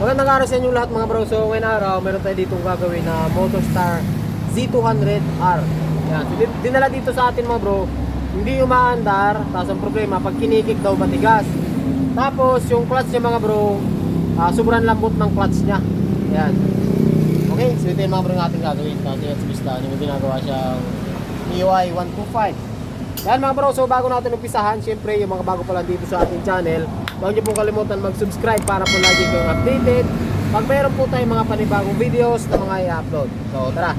Magandang araw sa inyo lahat mga bro. So ngayong araw, meron tayo ditong gagawin na Motostar Z200R. Yan. So din- dinala dito sa atin mga bro, hindi umaandar. Tapos ang problema, pag kinikik daw matigas. Tapos yung clutch niya mga bro, ah, sobrang lambot ng clutch niya. Yan. Okay, so ito yung mga bro yung ating gagawin. Kasi at listahan yung ginagawa siyang EY 125. Yan mga bro, so bago natin umpisahan, syempre yung mga bago pa lang dito sa ating channel, huwag niyo pong kalimutan mag-subscribe para po lagi kayong updated. Pag mayroon po tayong mga panibagong videos na mga i-upload. So tara!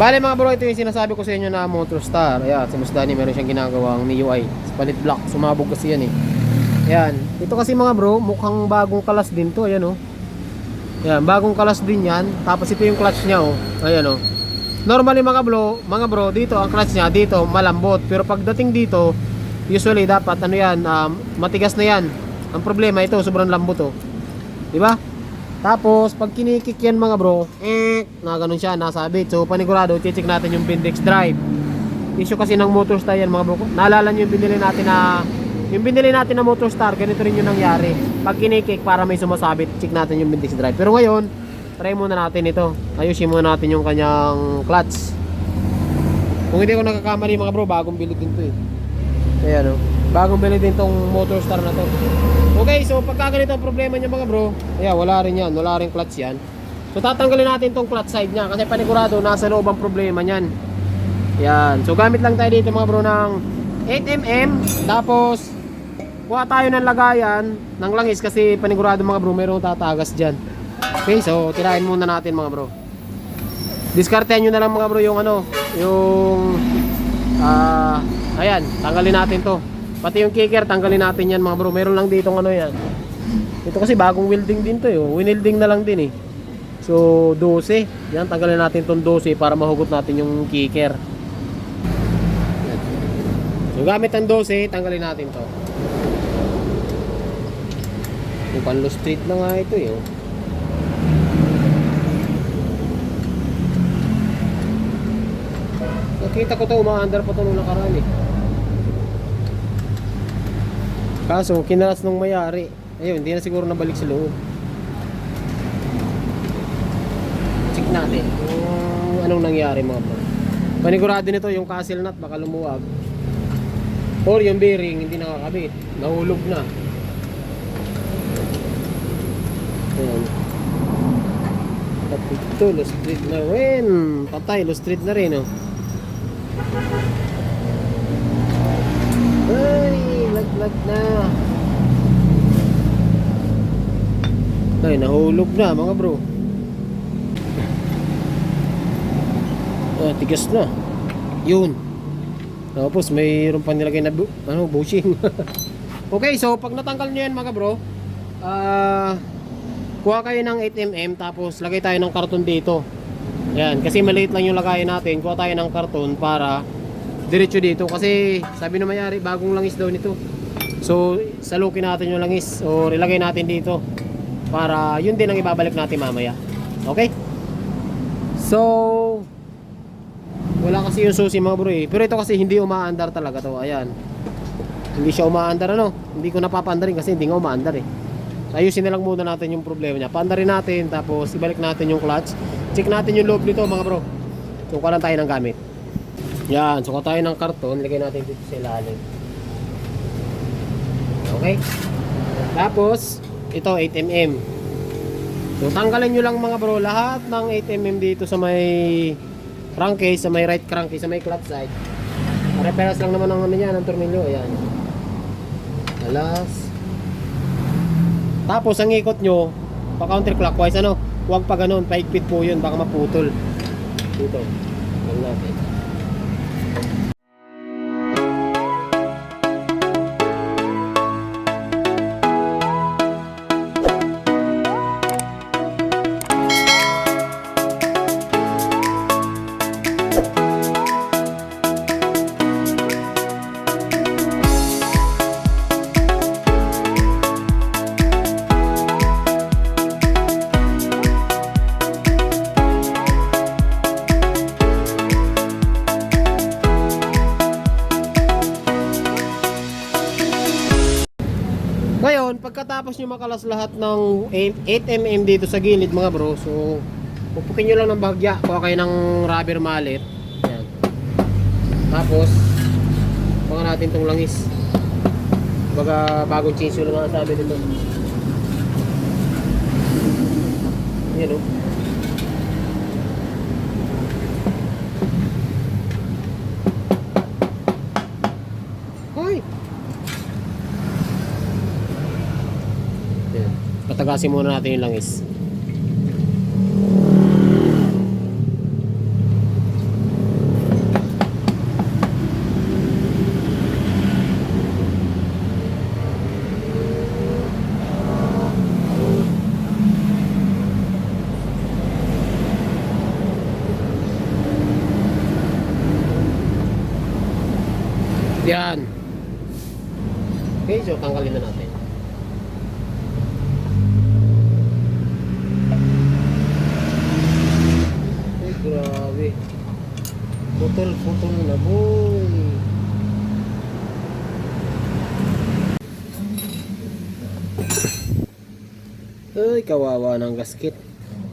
Bale mga bro, ito yung sinasabi ko sa inyo na Motorstar. Ayan, si Mas Danny meron siyang ginagawang MIUI. Split block, sumabog kasi yan eh. Ayan, ito kasi mga bro, mukhang bagong kalas din to. Ayan oh. Ayan, bagong kalas din yan. Tapos ito yung clutch niya oh. Ayan oh. Normally mga bro, mga bro, dito ang clutch niya dito malambot. Pero pagdating dito, usually dapat ano yan, um, matigas na yan. Ang problema ito, sobrang lambot oh. 'Di ba? Tapos, pag kinikik yan mga bro, eh, na ganun siya, nasabit. So, panigurado, check natin yung Bindex drive. Issue kasi ng Motorstar yan mga bro. Naalala nyo yung binili natin na, yung binili natin na Motorstar, ganito rin yung nangyari. Pag kinikik, para may sumasabit, check natin yung Bindex drive. Pero ngayon, try muna natin ito. Ayusin muna natin yung kanyang clutch. Kung hindi ko nakakamali mga bro, bagong bili din to eh. Ayan o. Bagong bili din tong Motorstar na to. Okay, so pagka ganito ang problema niya mga bro, ayan, wala rin yan, wala rin clutch yan. So tatanggalin natin tong clutch side niya kasi panigurado nasa loob ang problema niyan. Yan. So gamit lang tayo dito mga bro ng 8mm tapos kuha tayo ng lagayan ng langis kasi panigurado mga bro mayroong tatagas diyan. Okay, so tirahin muna natin mga bro. Diskartehan nyo na lang mga bro yung ano, yung ah ayan, tanggalin natin to. Pati yung kicker, tanggalin natin yan mga bro. Meron lang dito ano yan. Ito kasi bagong welding din to eh. oh. Winilding na lang din eh. So, 12. Yan, tanggalin natin tong 12 para mahugot natin yung kicker. So, gamit ang 12, tanggalin natin to. Yung panlo street na nga ito eh. oh. Nakita ko to, umaandar pa to nung nakaraan eh. Kaso, kinalas nung mayari. Ayun, hindi na siguro nabalik sa loob. Check natin kung anong nangyari mga bro. Panigurado nito yung castle nut baka lumuwag. Or yung bearing hindi nakakabit. Nahulog na. Ayan. At ito, lost street na rin. Patay, lost street na rin oh. Ay, laglag na. Ay, nahulog na mga bro. Ah, tigas na. Yun. Tapos mayroon pa nilagay na bu- ano, bushing. okay, so pag natanggal nyo yan mga bro, ah, kuha kayo ng 8mm tapos lagay tayo ng karton dito. Yan, kasi maliit lang yung lagayan natin. Kuha tayo ng karton para diretso dito kasi sabi ng mayari bagong langis daw nito. So, salukin natin yung langis o ilagay natin dito para yun din ang ibabalik natin mamaya. Okay? So, wala kasi yung susi mga bro eh. Pero ito kasi hindi umaandar talaga to. Ayan. Hindi siya umaandar ano. Hindi ko napapandarin kasi hindi nga umaandar eh. Ayusin na lang muna natin yung problema niya. Pandarin natin tapos ibalik natin yung clutch. Check natin yung loob nito mga bro. Suka lang tayo ng gamit. Yan, suka tayo ng karton. Lagay natin dito sa ilalim. Okay? Tapos, ito 8mm. So, tanggalin nyo lang mga bro, lahat ng 8mm dito sa may crankcase, sa may right crankcase, sa may clutch side. Pare-peras lang naman ang ano niya, ng tornilyo. Ayan. Alas. Tapos, ang ikot nyo, pa counterclockwise, ano, huwag pa ganun, paigpit po yun, baka maputol. Dito. Tingnan natin. Pagkatapos nyo makalas lahat ng 8mm dito sa gilid mga bro, so pupukin nyo lang ng bahagya, kuha kayo ng rubber mallet. Yan. Tapos, mga natin tong langis. Baga bagong chisel ang sabi nito. Yan oh. Hoy! Yan. Patagasin muna natin yung langis. Yan. Okay, so tanggalin na natin. Ay, grabe. Putol-putol na, boy. Ay, kawawa ng gasket.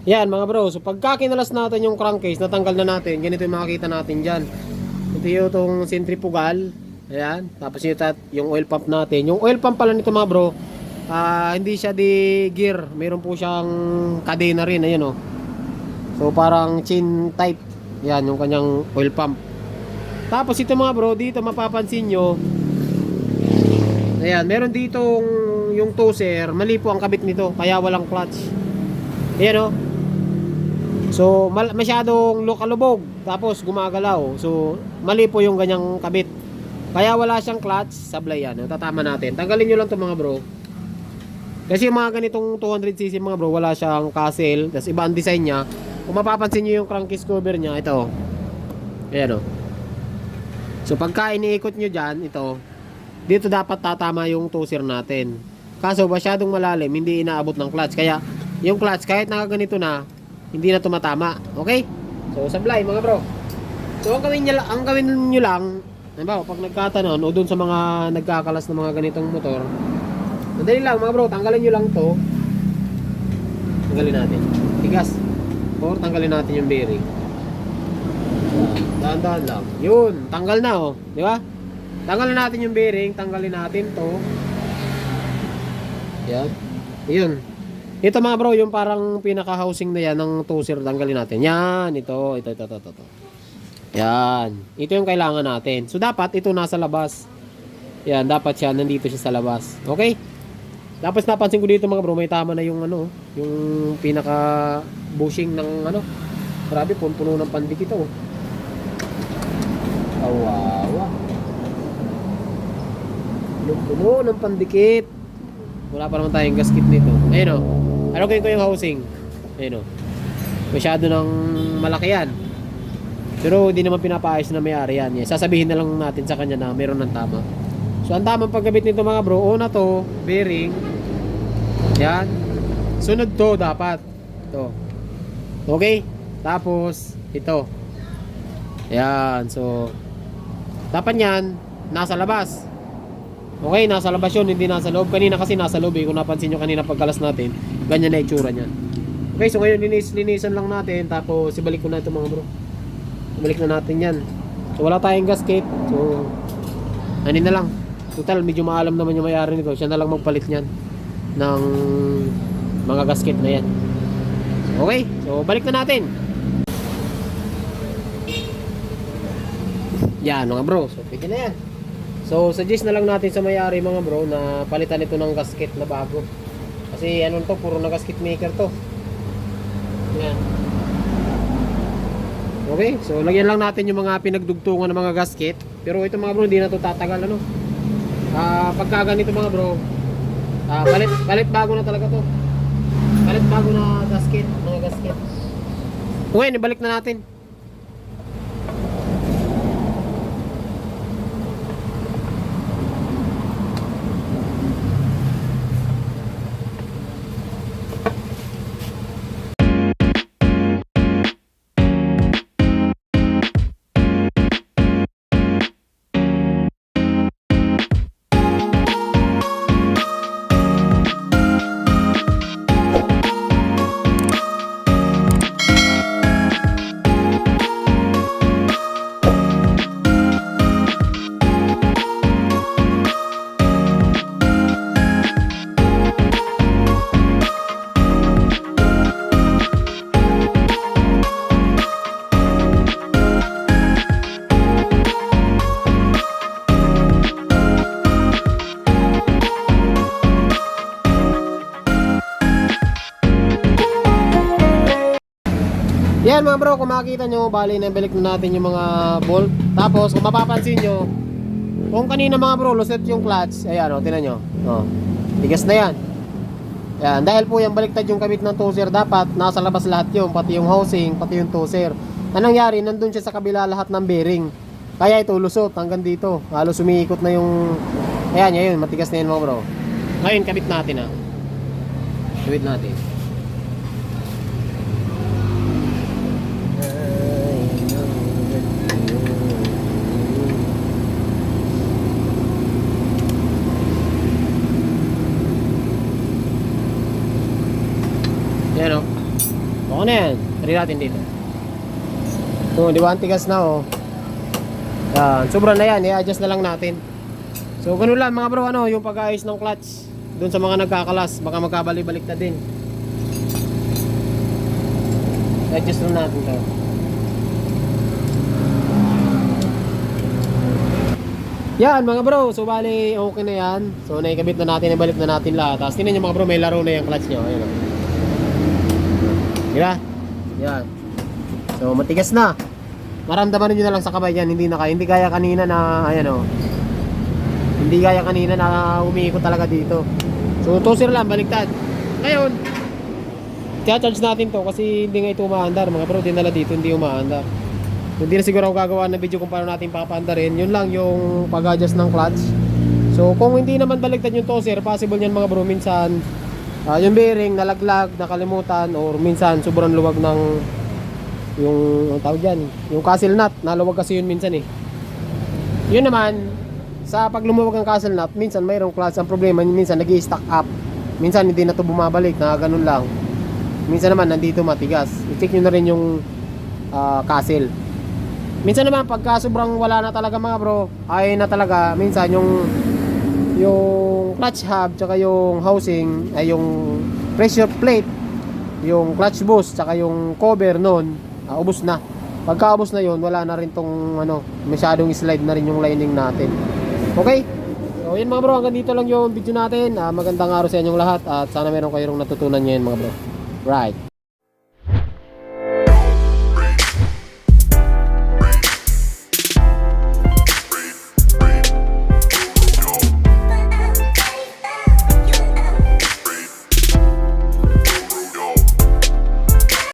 Yan mga bro, so pagka kinalas natin yung crankcase, natanggal na natin, ganito yung makikita natin dyan. Ito yung itong centrifugal. Ayan. Tapos yung, yung oil pump natin. Yung oil pump pala nito mga bro, ah, hindi siya di gear. Meron po siyang kadena rin. Ayan o. So parang chain type. Yan yung kanyang oil pump. Tapos ito mga bro, dito mapapansin nyo. Ayan, meron ditong yung toser. Mali po ang kabit nito. Kaya walang clutch. Ayan o. So, mal- masyadong lokalubog. Tapos gumagalaw. So, mali po yung ganyang kabit. Kaya wala siyang clutch, sablay yan. Tatama natin. Tanggalin nyo lang to mga bro. Kasi mga ganitong 200cc mga bro, wala siyang castle. Tapos iba ang design niya. Kung mapapansin nyo yung crankcase cover niya, ito. Ayan o. So pagka iniikot nyo dyan, ito. Dito dapat tatama yung toser natin. Kaso masyadong malalim, hindi inaabot ng clutch. Kaya yung clutch, kahit nakaganito na, hindi na tumatama. Okay? So sablay mga bro. So ang gawin, nyo, ang gawin nyo lang, Halimbawa, pag nagkatanon o doon sa mga nagkakalas ng mga ganitong motor, madali lang mga bro, tanggalin nyo lang to. Tanggalin natin. Tigas. Or tanggalin natin yung bearing. Dahan-dahan lang. Yun, tanggal na oh. Di ba? Tanggalin natin yung bearing, tanggalin natin to. Yan. Yun. Ito mga bro, yung parang pinaka-housing na yan ng toser, tanggalin natin. Yan, ito, ito, ito, ito, ito. ito. Yan. Ito yung kailangan natin. So, dapat ito nasa labas. Yan, dapat siya nandito siya sa labas. Okay? Tapos napansin ko dito mga bro, may tama na yung ano, yung pinaka bushing ng ano. Grabe, puno ng pandik ito. oh. Kawawa. Puno ng pandikit. Wala pa naman tayong gasket nito. Ayun o. Ano ko yung housing? Ayun o. Masyado ng malaki yan. Pero hindi naman pinapaayos na may-ari. Yan. Sasabihin na lang natin sa kanya na meron ng tama. So ang tamang pagkabit nito mga bro, una to, bearing. Yan. Sunod to dapat. Ito. Okay? Tapos, ito. Yan. So, dapat yan, nasa labas. Okay, nasa labas yun, hindi nasa loob. Kanina kasi nasa loob eh. Kung napansin nyo kanina pagkalas natin, ganyan na itsura niyan. Okay, so ngayon linis, linisan lang natin. Tapos, ibalik ko na ito mga bro. Ibalik na natin yan. So, wala tayong gasket. So, ano na lang. Total, medyo maalam naman yung may-ari nito. Siya na lang magpalit niyan ng mga gasket na yan. Okay, so balik na natin. Yan mga bro, so pwede na yan. So suggest na lang natin sa may-ari mga bro na palitan ito ng gasket na bago. Kasi ano to, puro na gasket maker to. Yan. Okay, so lagyan lang natin yung mga pinagdugtungan ng mga gasket. Pero ito mga bro, hindi na to tatagal ano. Ah, pagka ganito mga bro, ah, palit, palit bago na talaga to. Palit bago na gasket, mga gasket. Okay, ibalik na natin. Bro, kung makikita nyo, bali na balik na natin yung mga bolt. Tapos, kung mapapansin nyo, kung kanina mga bro, luset yung clutch, ayan o, tinan nyo. O, tigas na yan. Yan, dahil po yung baliktad yung kabit ng toser, dapat nasa labas lahat yung pati yung housing, pati yung toser. Anong nangyari, nandun siya sa kabila lahat ng bearing. Kaya ito, lusot hanggang dito. Halos umiikot na yung, ayan, yun, matigas na yun mga bro. Ngayon, kabit natin ha. Kabit natin. Yan o. Okay na yan. Try natin dito. So, di ba ang na oh. Yan. Sobra na yan. I-adjust na lang natin. So, ganun lang mga bro. Ano, yung pag-ayos ng clutch. Doon sa mga nagkakalas. Baka magkabali-balik na din. I-adjust lang natin to. Yan mga bro, so bali okay na yan. So naikabit na natin, ibalik na natin lahat. Tapos tingnan nyo mga bro, may laro na yung clutch nyo. Ayun o. Diba? Yan. So matigas na. Maramdaman nyo na lang sa kamay yan, hindi na kaya. Hindi kaya kanina na, ayan o. Hindi kaya kanina na umiikot talaga dito. So toser lang, baliktad. Ngayon, charge natin to kasi hindi nga ito umaandar. Mga bro, dinala dito, hindi umaandar. Hindi na siguro ako gagawa ng video kung paano natin papaandarin. Yun lang yung pag-adjust ng clutch. So kung hindi naman baligtad yung toser, possible yan mga bro, minsan ah, yung bearing nalaglag, nakalimutan or minsan sobrang luwag ng yung tawag dyan, yung castle nut, naluwag kasi yun minsan eh. Yun naman, sa pag lumuwag ang castle nut, minsan mayroong clutch. Ang problema, minsan nag stack up. Minsan hindi na to bumabalik, na ganun lang. Minsan naman nandito matigas. I-check nyo na rin yung ah, castle. Minsan naman pagka sobrang wala na talaga mga bro, ay na talaga minsan yung yung clutch hub tsaka yung housing ay yung pressure plate, yung clutch boost tsaka yung cover noon, ah, ubos na. Pagka ubos na yun, wala na rin tong ano, masyadong slide na rin yung lining natin. Okay? So yun mga bro, hanggang dito lang yung video natin. Ah, magandang araw sa inyong lahat at sana meron kayong natutunan ngayon mga bro. Right.